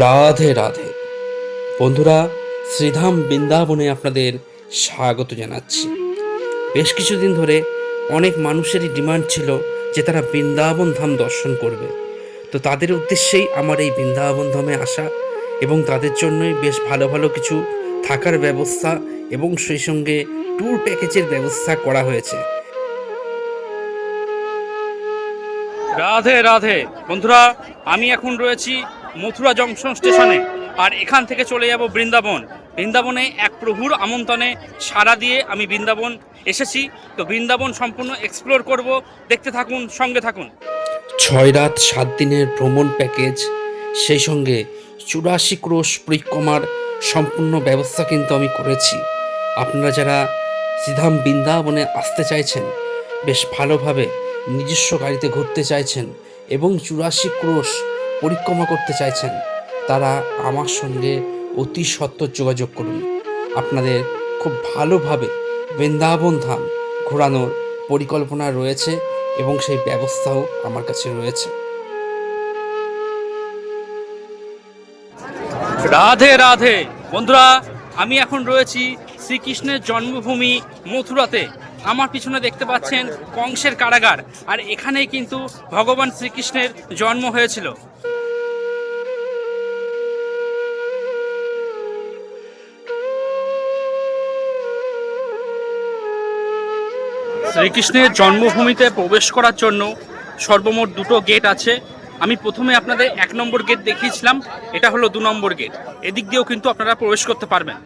রাধে রাধে। বন্ধুরা, শ্রীধাম বৃন্দাবনে আপনাদের স্বাগত জানাচ্ছি। বেশ কিছুদিন ধরে অনেক মানুষেরই ডিমান্ড ছিল যে তারা বৃন্দাবন ধাম দর্শন করবে। তো তাদের উদ্দেশ্যেই আমার এই বৃন্দাবন ধামে আসা এবং তাদের জন্যই বেশ ভালো ভালো কিছু থাকার ব্যবস্থা এবং সেই সঙ্গে ট্যুর প্যাকেজের ব্যবস্থা করা হয়েছে। রাধে রাধে। বন্ধুরা, আমি এখন রয়েছি মথুরা জংশন স্টেশনে। আর এখান থেকে চলে যাব বৃন্দাবন। বৃন্দাবনে এক প্রভুর আমন্ত্রণে সাড়া দিয়ে আমি বৃন্দাবন এসেছি। তো বৃন্দাবন সম্পূর্ণ এক্সপ্লোর করব। দেখতে থাকুন, সঙ্গে থাকুন। ছয় রাত সাত দিনের ভ্রমণ প্যাকেজ সেই সঙ্গে চুরাশি ক্রোশ পরিক্রমার সম্পূর্ণ ব্যবস্থা কিন্তু আমি করেছি। আপনারা যারা শ্রীধাম বৃন্দাবনে আসতে চাইছেন, বেশ ভালোভাবে নিজস্ব গাড়িতে ঘুরতে চাইছেন এবং চুরাশি ক্রোশ পরিক্রমা করতে চাইছেন, তারা আমার সঙ্গে অতি সত্বর যোগাযোগ করুন। আপনাদের খুব ভালোভাবে বৃন্দাবন ধাম ঘোরানোর পরিকল্পনা রয়েছে এবং সেই ব্যবস্থাও আমার কাছে রয়েছে। রাধে রাধে। বন্ধুরা, আমি এখন রয়েছি শ্রীকৃষ্ণের জন্মভূমি মথুরাতে। আমার পিছনে দেখতে পাচ্ছেন কংসের কারাগার, আর এখানেই কিন্তু ভগবান শ্রীকৃষ্ণের জন্ম হয়েছিল। শ্রীকৃষ্ণের জন্মভূমিতে প্রবেশ করার জন্য সর্বমোট দুটো গেট আছে। আমি প্রথমে আপনাদের এক নম্বর গেট দেখিয়েছিলাম, এটা হলো দু নম্বর গেট এদিক দিয়েও কিন্তু আপনারা প্রবেশ করতে পারবেন।